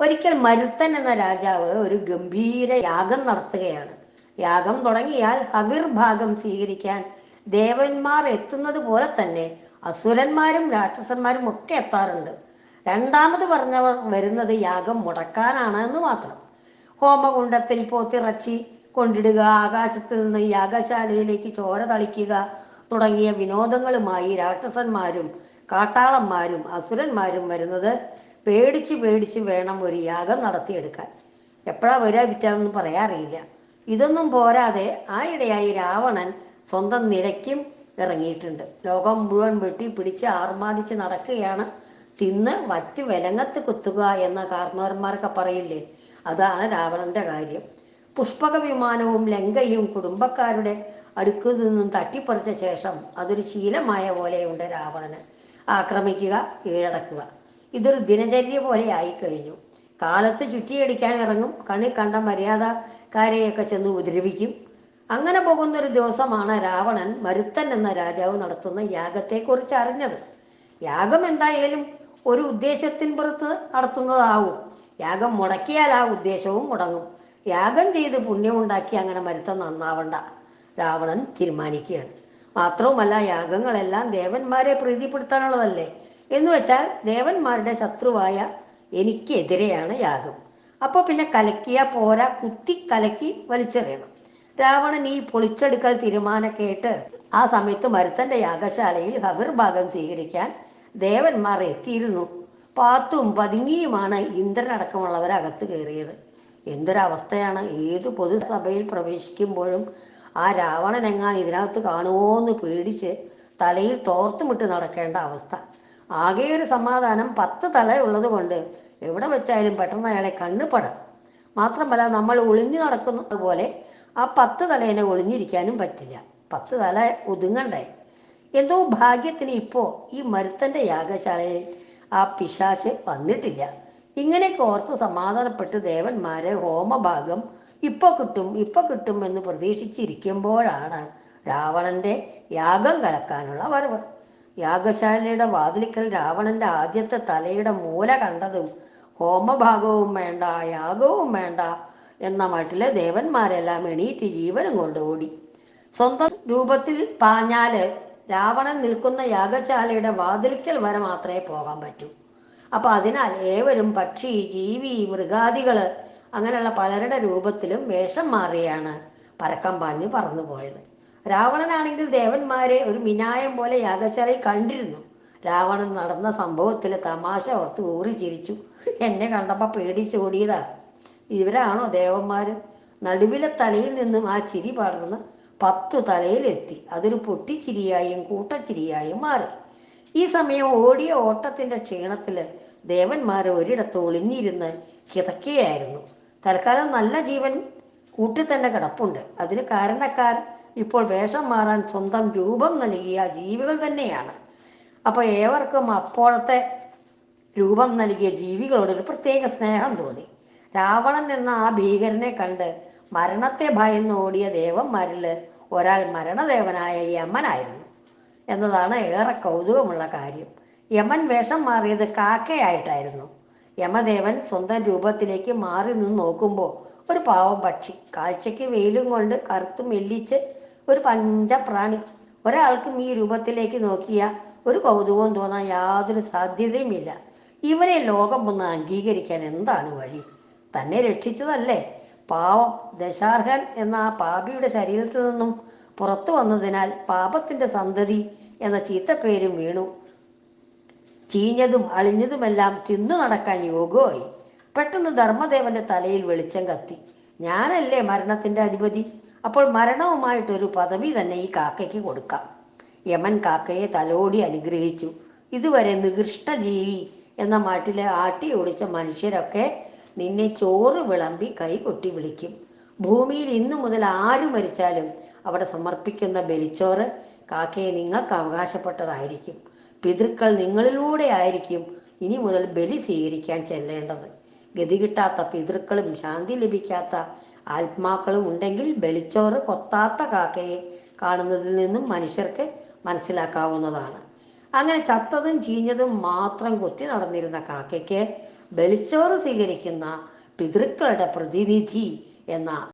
ഒരിക്കൽ മരുത്തൻ എന്ന രാജാവ് ഒരു ഗംഭീര യാഗം നടത്തുകയാണ്. യാഗം തുടങ്ങിയാൽ ഹവിർ ഭാഗം സ്വീകരിക്കാൻ ദേവന്മാർ എത്തുന്നത് പോലെ തന്നെ അസുരന്മാരും രാക്ഷസന്മാരും ഒക്കെ എത്താറുണ്ട്. രണ്ടാമത് പറഞ്ഞവർ വരുന്നത് യാഗം മുടക്കാനാണ് എന്ന് മാത്രം. ഹോമകുണ്ടത്തിൽ പോത്തിറച്ചി കൊണ്ടിടുക ആകാശത്തിൽ നിന്ന് യാഗശാലയിലേക്ക് ചോര തളിക്കുക തുടങ്ങിയ വിനോദങ്ങളുമായി രാക്ഷസന്മാരും കാട്ടാളന്മാരും അസുരന്മാരും വരുന്നത് പേടിച്ച് പേടിച്ച് വേണം ഒരു യാഗം നടത്തിയെടുക്കാൻ. എപ്പോഴാ വരിക വിറ്റാന്നൊന്നും പറയാറിയില്ല. ഇതൊന്നും പോരാതെ ആ ഇടയായി രാവണൻ സ്വന്തം നിരക്കും ഇറങ്ങിയിട്ടുണ്ട്. ലോകം മുഴുവൻ വെട്ടി പിടിച്ച് ആർമാദിച്ച് നടക്കുകയാണ്. തിന്ന് വറ്റ് വിലങ്ങത്ത് കുത്തുക എന്ന കാർന്നവന്മാരൊക്കെ പറയില്ലേ? അതാണ് രാവണന്റെ കാര്യം. പുഷ്പക വിമാനവും ലങ്കയും കുടുംബക്കാരുടെ അടുക്കിൽ നിന്നും തട്ടിപ്പറിച്ച ശേഷം അതൊരു ശീലമായ പോലെയുണ്ട് രാവണന്. ആക്രമിക്കുക കീഴടക്കുക. ഇതൊരു ദിനചര്യ പോലെ ആയിക്കഴിഞ്ഞു. കാലത്ത് ചുറ്റിയടിക്കാൻ ഇറങ്ങും. കണി കണ്ട മര്യാദക്കാരെയൊക്കെ ചെന്ന് ഉപദ്രവിക്കും. അങ്ങനെ പോകുന്ന ഒരു ദിവസമാണ് രാവണൻ മരുത്തൻ എന്ന രാജാവ് നടത്തുന്ന യാഗത്തെക്കുറിച്ച് അറിഞ്ഞത്. യാഗം എന്തായാലും ഒരു ഉദ്ദേശത്തിന് പുറത്ത് നടത്തുന്നതാവും. യാഗം മുടക്കിയാൽ ആ ഉദ്ദേശവും മുടങ്ങും. യാഗം ചെയ്ത് പുണ്യമുണ്ടാക്കി അങ്ങനെ മരുത്തം നന്നാവണ്ട. രാവണൻ തീരുമാനിക്കുകയാണ്. മാത്രവുമല്ല യാഗങ്ങളെല്ലാം ദേവന്മാരെ പ്രീതിപ്പെടുത്താനുള്ളതല്ലേ? എന്ന് വെച്ചാൽ ദേവന്മാരുടെ ശത്രുവായ എനിക്കെതിരെയാണ് യാഗം. അപ്പോൾ പിന്നെ കലക്കിയ പോരാ കുത്തി കലക്കി വലിച്ചെറിയണം. രാവണൻ ഈ പൊളിച്ചെടുക്കൽ തീരുമാനം കേട്ട് ആ സമയത്ത് മരുത്തന്റെ യാഗശാലയിൽ ഹവിർ ഭാഗം സ്വീകരിക്കാൻ ദേവന്മാർ എത്തിയിരുന്നു. പാത്തും പതുങ്ങിയുമാണ് ഇന്ദ്രനടക്കമുള്ളവർ അകത്ത് കയറിയത്. എന്തൊരവസ്ഥയാണ്? ഏത് പൊതുസഭയിൽ പ്രവേശിക്കുമ്പോഴും ആ രാവണൻ എങ്ങാൻ ഇതിനകത്ത് കാണുമോ എന്ന് പേടിച്ച് തലയിൽ തോർത്തുമിട്ട് നടക്കേണ്ട അവസ്ഥ. ആകെ ഒരു സമാധാനം പത്ത് തലയുള്ളത് കൊണ്ട് എവിടെ വെച്ചായാലും പെട്ടെന്ന് അയാളെ കണ്ണുപെടാം. മാത്രമല്ല നമ്മൾ ഒളിഞ്ഞു നടക്കുന്നത് പോലെ ആ പത്ത് തലേനെ ഒളിഞ്ഞിരിക്കാനും പറ്റില്ല. പത്ത് തല ഒതുങ്ങണ്ടേ? എന്തോ ഭാഗ്യത്തിന് ഇപ്പോൾ ഈ മരുത്തന്റെ യാഗശാലയിൽ ആ പിശാശ് വന്നിട്ടില്ല. ഇങ്ങനെ ഓർത്ത് സമാധാനപ്പെട്ട് ദേവന്മാരെ ഹോമഭാഗം ഇപ്പൊ കിട്ടും ഇപ്പൊ കിട്ടും എന്ന് പ്രതീക്ഷിച്ചിരിക്കുമ്പോഴാണ് രാവണന്റെ യാഗം കലക്കാനുള്ള വരവ്. യാഗശാലയുടെ വാതിലിക്കൽ രാവണന്റെ ആദ്യത്തെ തലയുടെ മൂല കണ്ടതും ഹോമഭാഗവും വേണ്ട യാഗവും വേണ്ട എന്ന മട്ടിലെ ദേവന്മാരെല്ലാം എണീറ്റ് ജീവനും കൊണ്ട് ഓടി. സ്വന്തം രൂപത്തിൽ പാഞ്ഞാൽ രാവണൻ നിൽക്കുന്ന യാഗശാലയുടെ വാതിൽക്കൽ വരെ മാത്രമേ പോകാൻ പറ്റൂ. അപ്പൊ അതിനാൽ ഏവരും പക്ഷി ജീവി മൃഗാദികൾ അങ്ങനെയുള്ള പലരുടെ രൂപത്തിലും വേഷം മാറിയാണ് പരക്കം പാഞ്ഞ് പറന്നു പോയത് രാവണനാണെങ്കിൽ ദേവന്മാരെ ഒരു മിനായം പോലെ യാഗശാലയിൽ കണ്ടിരുന്നു. രാവണൻ നടന്ന സംഭവത്തിൽ തമാശ ഓർത്ത് ഊറി ചിരിച്ചു. എന്നെ കണ്ടപ്പോൾ പേടിച്ചോടിയതാ ഇവരാണോ ദേവന്മാർ നടുവിലെ തലയിൽ നിന്നും ആ ചിരി പടർന്ന് പത്തു തലയിലെത്തി. അതൊരു പൊട്ടിച്ചിരിയായും കൂട്ടച്ചിരിയായും മാറി. ഈ സമയം ഓടിയ ഓട്ടത്തിന്റെ ക്ഷീണത്തിൽ ദേവന്മാർ ഒരിടത്ത് ഒളിഞ്ഞിരുന്ന് കിതക്കുകയായിരുന്നു തൽക്കാലം നല്ല ജീവൻ കൂട്ടിൽ തന്നെ കിടപ്പുണ്ട്. അതിന് കാരണക്കാർ ഇപ്പോൾ വേഷം മാറാൻ സ്വന്തം രൂപം നൽകിയ ജീവികൾ തന്നെയാണ്. അപ്പോൾ ഏവർക്കും അപ്പോഴത്തെ രൂപം നൽകിയ ജീവികളോട് ഒരു പ്രത്യേക സ്നേഹം തോന്നി. രാവണൻ എന്ന ആ ഭീകരനെ കണ്ട് മരണത്തെ ഭയന്ന് ഓടിയ ദേവന്മാരിൽ ഒരാൾ മരണദേവനായ യമനായിരുന്നു. എന്നതാണ് ഏറെ കൗതുകമുള്ള കാര്യം. യമൻ വേഷം മാറിയത് കാക്കയായിട്ടായിരുന്നു. യമദേവൻ സ്വന്തം രൂപത്തിലേക്ക് മാറി നിന്ന് നോക്കുമ്പോൾ ഒരു പാവം പക്ഷി കാഴ്ചയ്ക്ക് വെയിലും കൊണ്ട് കറുത്തും മെല്ലിച്ച് ഒരു പഞ്ചപ്രാണി. ഒരാൾക്കും ഈ രൂപത്തിലേക്ക് നോക്കിയ ഒരു കൗതുകവും തോന്നാൻ യാതൊരു സാധ്യതയുമില്ല. ഇവനെ ലോകം ഒന്ന് അംഗീകരിക്കാൻ എന്താണ് വഴി? തന്നെ രക്ഷിച്ചതല്ലേ? പാവം ദശാർഹൻ എന്ന ആ പാപിയുടെ ശരീരത്തിൽ നിന്നും പുറത്തു വന്നതിനാൽ പാപത്തിന്റെ സന്തതി എന്ന ചീത്തപ്പേരും വീണു. ചീഞ്ഞതും അളിഞ്ഞതുമെല്ലാം തിന്നു നടക്കാൻ യോഗമായി പെട്ടെന്ന് ധർമ്മദേവന്റെ തലയിൽ വെളിച്ചം കത്തി. ഞാനല്ലേ മരണത്തിന്റെ അധിപതി? അപ്പോൾ മരണവുമായിട്ടൊരു പദവി തന്നെ ഈ കാക്കയ്ക്ക് കൊടുക്കാം. യമൻ കാക്കയെ തലോടി അനുഗ്രഹിച്ചു. ഇതുവരെ നികൃഷ്ട ജീവി എന്ന മാട്ടിലെ ആട്ടി ഓടിച്ച മനുഷ്യരൊക്കെ നിന്നെ ചോറ് വിളമ്പി കൈ കൊട്ടി വിളിക്കും. ഭൂമിയിൽ ഇന്നു മുതൽ ആരും മരിച്ചാലും അവിടെ സമർപ്പിക്കുന്ന ബലിച്ചോറ് കാക്കയെ നിങ്ങൾക്ക് അവകാശപ്പെട്ടതായിരിക്കും. പിതൃക്കൾ നിങ്ങളിലൂടെ ആയിരിക്കും ഇനി മുതൽ ബലി സ്വീകരിക്കാൻ ചെല്ലേണ്ടത്. ഗതി കിട്ടാത്ത പിതൃക്കളും ശാന്തി ലഭിക്കാത്ത ആത്മാക്കളും ഉണ്ടെങ്കിൽ ബലിച്ചോറ് കൊത്താത്ത കാക്കയെ കാണുന്നതിൽ നിന്നും മനുഷ്യർക്ക് മനസ്സിലാക്കാവുന്നതാണ്. അങ്ങനെ ചത്തതും ചീഞ്ഞതും മാത്രം കൊത്തി നടന്നിരുന്ന കാക്കയ്ക്ക് ബലിച്ചോറ് സ്വീകരിക്കുന്ന പിതൃക്കളുടെ പ്രതിനിധി എന്ന